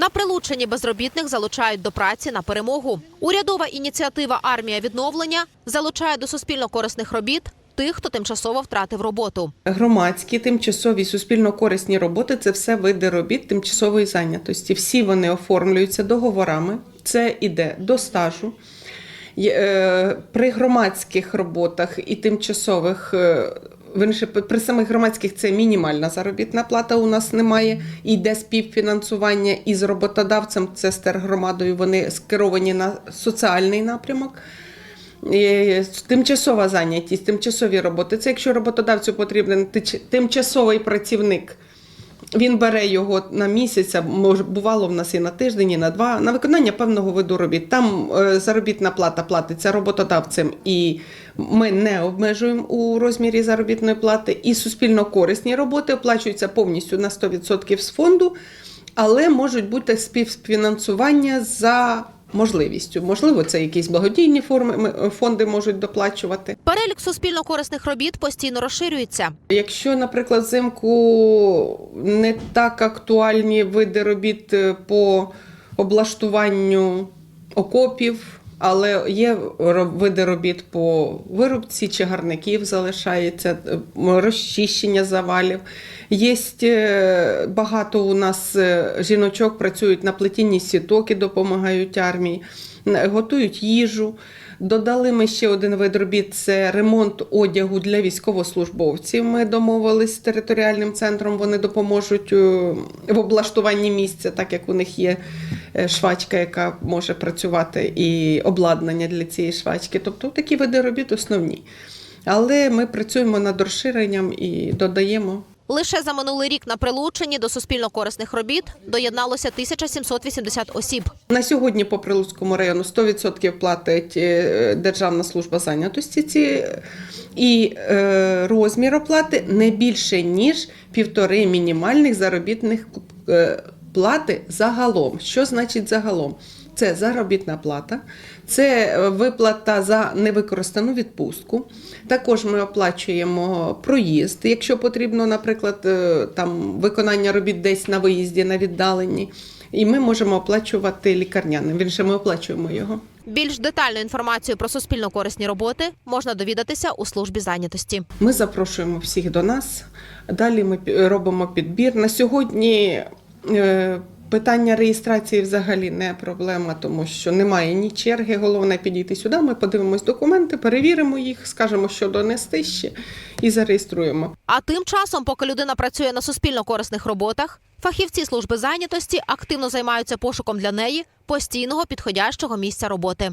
На прилученні безробітних залучають до праці на перемогу. Урядова ініціатива Армія відновлення залучає до суспільно корисних робіт тих, хто тимчасово втратив роботу. Громадські, тимчасові, суспільно-корисні роботи це все види робіт тимчасової зайнятості. Всі вони оформлюються договорами. Це іде до стажу. Е, При громадських роботах і тимчасових. Е, Вірніше, при самих громадських це мінімальна заробітна плата у нас немає. І йде співфінансування із роботодавцем, це з тергромадою, вони скеровані на соціальний напрямок. Е, Тимчасова зайнятість, тимчасові роботи. Це якщо роботодавцю потрібен тимчасовий працівник. Він бере його на місяць, може бувало в нас і на тиждень, і на два, на виконання певного виду робіт. Там е, заробітна плата платиться роботодавцем, і ми не обмежуємо у розмірі заробітної плати. І суспільно корисні роботи оплачуються повністю на 100% з фонду, але можуть бути співфінансування за можливістю. Можливо, це якісь благодійні форми фонди можуть доплачувати. Перелік суспільно корисних робіт постійно розширюється. Якщо, наприклад, взимку не так актуальні види робіт е, по облаштуванню окопів, але є види робіт по вирубці чагарників залишається, е, розчищення завалів. Є е, багато у нас е, жіночок працюють на плетінні сіток і допомагають армії, готують їжу. Додали ми ще один вид робіт це ремонт одягу для військовослужбовців. Ми домовились з територіальним центром. Вони допоможуть е, в облаштуванні місця, так як у них є швачка, яка може працювати, і обладнання для цієї швачки. Тобто такі види робіт основні. Але ми працюємо над розширенням і додаємо. Лише за минулий рік на прилученні до суспільно корисних робіт доєдналося 1780 осіб. На сьогодні по Прилуцькому району 100% платить е, Державна служба зайнятості ці і е, розмір оплати не більше ніж півтори мінімальних заробітних е, плати загалом. Що значить загалом? Це заробітна плата, це е, виплата за невикористану відпустку. Також ми оплачуємо проїзд, якщо потрібно, наприклад, е, там виконання робіт десь на виїзді, на віддаленні. І ми можемо оплачувати лікарняним. Вірніше, ми оплачуємо його. Більш детальну інформацію про суспільно корисні роботи можна довідатися у службі зайнятості. Ми запрошуємо всіх до нас. Далі ми робимо підбір. На сьогодні е, питання реєстрації взагалі не проблема, тому що немає ні черги. Головне підійти сюди. Ми подивимось документи, перевіримо їх, скажемо, що донести ще і зареєструємо. А тим часом, поки людина працює на суспільно корисних роботах, фахівці служби зайнятості активно займаються пошуком для неї постійного підходящого місця роботи.